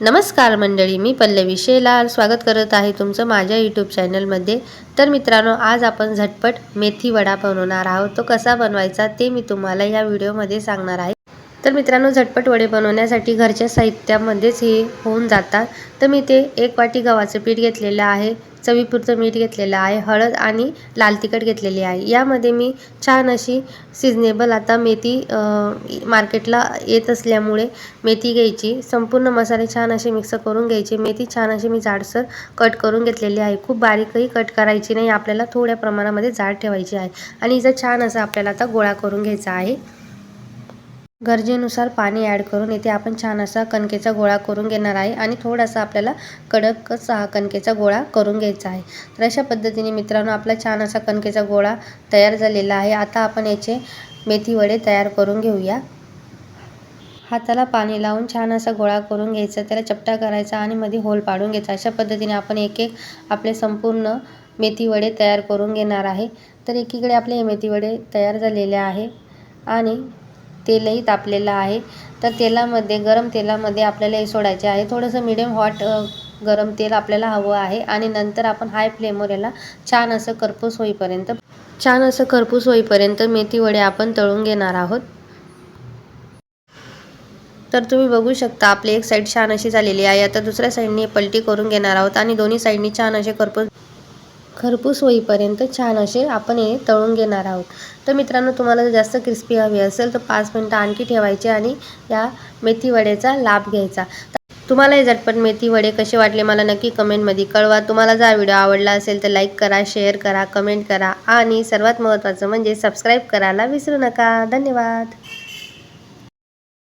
नमस्कार मंडळी मी पल्लवी शेलार. स्वागत करत आहे तुमचं माझ्या यूट्यूब चॅनलमध्ये तर मित्रांनो आज आपण झटपट मेथी वडा बनवणार आहोत. तो कसा बनवायचा ते मी तुम्हाला या व्हिडिओमध्ये सांगणार आहे. तर मित्रांनो झटपट वडे बनवण्यासाठी घरच्या साहित्यामध्येच हे होऊन जातात. तर मी ते एक वाटी गव्हाचं पीठ घेतलेलं आहे चवीपुरतं मीठ घेतलेलं आहे हळद आणि लाल तिखट घेतलेली आहे. यामध्ये मी छान अशी सिजनेबल आता मेथी मार्केटला येत असल्यामुळे मेथी घ्यायची. संपूर्ण मसाले छान असे मिक्स करून घ्यायचे. मेथी छान अशी मी जाडसर कट करून घेतलेली आहे. खूप बारीकही कट करायची नाही. आपल्याला थोड्या प्रमाणामध्ये जाड ठेवायची आहे. आणि हिचा छान असा आपल्याला आता गोळा करून घ्यायचा आहे. गरजेनुसार पाणी ॲड करून इथे आपण छान असा कणकेचा गोळा करून घेणार आहे आणि थोडासा आपल्याला कडकच हा कणकेचा गोळा करून घ्यायचा आहे. तर अशा पद्धतीने मित्रांनो आपला छान असा कणकेचा गोळा तयार झालेला आहे. आता आपण याचे मेथी वडे तयार करून घेऊया. हाताला पाणी लावून छान असा गोळा करून घ्यायचा त्याला चपटा करायचा आणि मध्ये होल पाडून घ्यायचा. अशा पद्धतीने आपण एक एक आपले संपूर्ण मेथी वडे तयार करून घेणार आहे. तर एकीकडे आपले हे मेथी वडे तयार झालेले आहे आणि तेलही तापलेलं आहे. तर तेलामध्ये गरम तेलामध्ये आपल्याला हे सोडायचे आहे. थोडंसं मिडियम हॉट गरम तेल आपल्याला हवं आहे आणि नंतर आपण हाय फ्लेमवर याला छान असं करपूस होईपर्यंत छान असं करपूस होईपर्यंत मेथी वडे आपण तळून घेणार आहोत. तर तुम्ही बघू शकता आपली एक साईड छान अशी झालेली आहे. आता दुसऱ्या साईडने पलटी करून घेणार आहोत आणि दोन्ही साईडनी छान असे करपूस खरपूस होईपर्यंत छान असे आपण हे तळून घेणार आहोत. तर मित्रांनो तुम्हाला जर जास्त क्रिस्पी हवी असेल तर पाच मिनटं आणखी ठेवायचे आणि या मेथी वड्याचा लाभ घ्यायचा. तुम्हाला हे झटपट मेथी वडे कसे वाटले मला नक्की कमेंटमध्ये कळवा. तुम्हाला जर व्हिडिओ आवडला असेल तर लाईक करा शेअर करा कमेंट करा आणि सर्वात महत्त्वाचं म्हणजे सबस्क्राईब करायला विसरू नका. धन्यवाद.